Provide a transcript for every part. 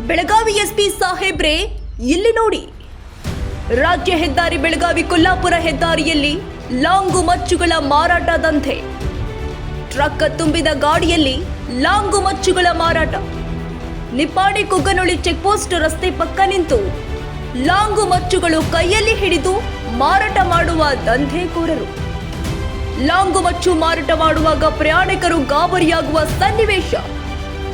Belagavi SP ಸಾಹೇಬ್ರೆ, ಇಲ್ಲಿ ನೋಡಿ. ರಾಜ್ಯ ಹೆದ್ದಾರಿ ಬೆಳಗಾವಿ ಕೊಲ್ಲಾಪುರ ಹೆದ್ದಾರಿಯಲ್ಲಿ ಲಾಂಗು ಮಚ್ಚುಗಳ ಮಾರಾಟ ದಂಧೆ ಟ್ರಕ್ ತುಂಬಿದ ಗಾಡಿಯಲ್ಲಿ ಲಾಂಗು ಮಚ್ಚುಗಳ ಮಾರಾಟ. ನಿಪ್ಪಾಣಿ ಕುಗ್ಗನೊಳಿ ಚೆಕ್ಪೋಸ್ಟ್ ರಸ್ತೆ ಪಕ್ಕ ನಿಂತು ಲಾಂಗು ಮಚ್ಚುಗಳು ಕೈಯಲ್ಲಿ ಹಿಡಿದು ಮಾರಾಟ ಮಾಡುವ ದಂಧೆಕೋರರು. ಲಾಂಗು ಮಚ್ಚು ಮಾರಾಟ ಮಾಡುವಾಗ ಪ್ರಯಾಣಿಕರು ಗಾಬರಿಯಾಗುವ ಸನ್ನಿವೇಶ.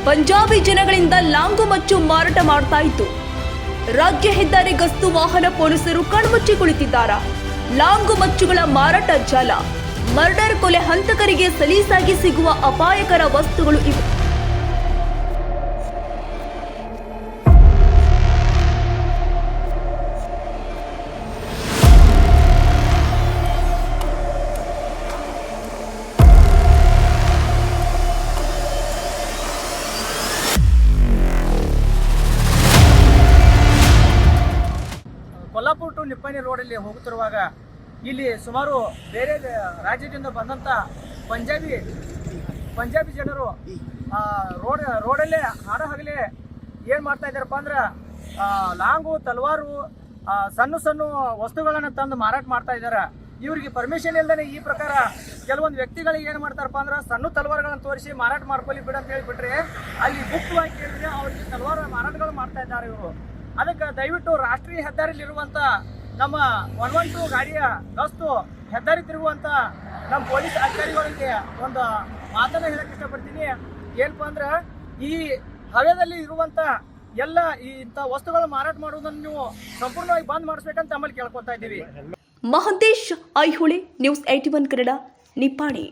ಪಂಜಾಬಿ ಜನಗಳಿಂದ ಲಾಂಗು ಮಚ್ಚು ಮಾರಾಟ ಮಾಡ್ತಾ ಇತ್ತು. ರಾಜ್ಯ ಹೆದ್ದಾರಿ ಗಸ್ತು ವಾಹನ ಪೊಲೀಸರು ಕಣ್ಮುಚ್ಚಿ ಕುಳಿತಿದ್ದಾರಾ? ಲಾಂಗು ಮಚ್ಚುಗಳ ಮಾರಾಟ ಜಾಲ. ಮರ್ಡರ್ ಕೊಲೆ ಹಂತಕರಿಗೆ ಸಲೀಸಾಗಿ ಸಿಗುವ ಅಪಾಯಕರ ವಸ್ತುಗಳು ಇವೆ. ಕೊಲ್ಲಾಪುರ ಟು ನಿಪ್ಪಾಣಿ ರೋಡಲ್ಲಿ ಹೋಗುತ್ತಿರುವಾಗ ಇಲ್ಲಿ ಸುಮಾರು ಬೇರೆ ರಾಜ್ಯದಿಂದ ಬಂದಂಥ ಪಂಜಾಬಿ ಪಂಜಾಬಿ ಜನರು ರೋಡ್, ರೋಡಲ್ಲೇ ಹಾಡ ಹಗಲೇ ಏನು ಮಾಡ್ತಾ ಇದ್ದಾರಪ್ಪ ಅಂದ್ರೆ ಲಾಂಗು, ತಲವಾರು ಸಣ್ಣ ಸಣ್ಣ ವಸ್ತುಗಳನ್ನು ತಂದು ಮಾರಾಟ ಮಾಡ್ತಾ ಇದ್ದಾರೆ. ಇವರಿಗೆ ಪರ್ಮಿಷನ್ ಇಲ್ಲದೇ ಈ ಪ್ರಕಾರ ಕೆಲವೊಂದು ವ್ಯಕ್ತಿಗಳಿಗೆ ಏನು ಮಾಡ್ತಾರಪ್ಪ ಅಂದ್ರೆ ಸಣ್ಣ ತಲವಾರುಗಳನ್ನು ತೋರಿಸಿ ಮಾರಾಟ ಮಾಡ್ಕೊಳ್ಳಿ ಬಿಡು ಅಂತ ಹೇಳಿಬಿಟ್ರೆ ಅಲ್ಲಿ ಗುಪ್ತವಾಗಿ ಕೇಳಿದ್ರೆ ಅವ್ರಿಗೆ ತಲವಾರು ಮಾರಾಟಗಳು ಮಾಡ್ತಾ ಇದ್ದಾರೆ ಇವರು. ಅದಕ್ಕೆ ದಯವಿಟ್ಟು ರಾಷ್ಟ್ರೀಯ ಹೆದ್ದಾರಿಯಲ್ಲಿ ಇರುವಂಥ ನಮ್ಮ ಒನ್ ಒನ್ ಟು ಗಾಡಿಯ ಗಸ್ತು ಹೆದ್ದಾರಿ ತಿರುಗುವಂತ ನಮ್ಮ ಪೊಲೀಸ್ ಅಧಿಕಾರಿಗಳಿಗೆ ಒಂದು ಮಾತನ್ನ ಹೇಳಕ್ಕೆ ಇಷ್ಟಪಡ್ತೀನಿ. ಏನಪ್ಪ ಅಂದ್ರೆ ಈ ಹವ್ಯದಲ್ಲಿ ಇರುವಂತ ಎಲ್ಲ ಈ ಇಂಥ ವಸ್ತುಗಳು ಮಾರಾಟ ಮಾಡುವುದನ್ನು ನೀವು ಸಂಪೂರ್ಣವಾಗಿ ಬಂದ್ ಮಾಡಿಸ್ಬೇಕಂತ ನಮ್ಮಲ್ಲಿ ಕೇಳ್ಕೊತಾ ಇದ್ದೀವಿ. Mahantesh Aiholi news at one Kannada, Nippani.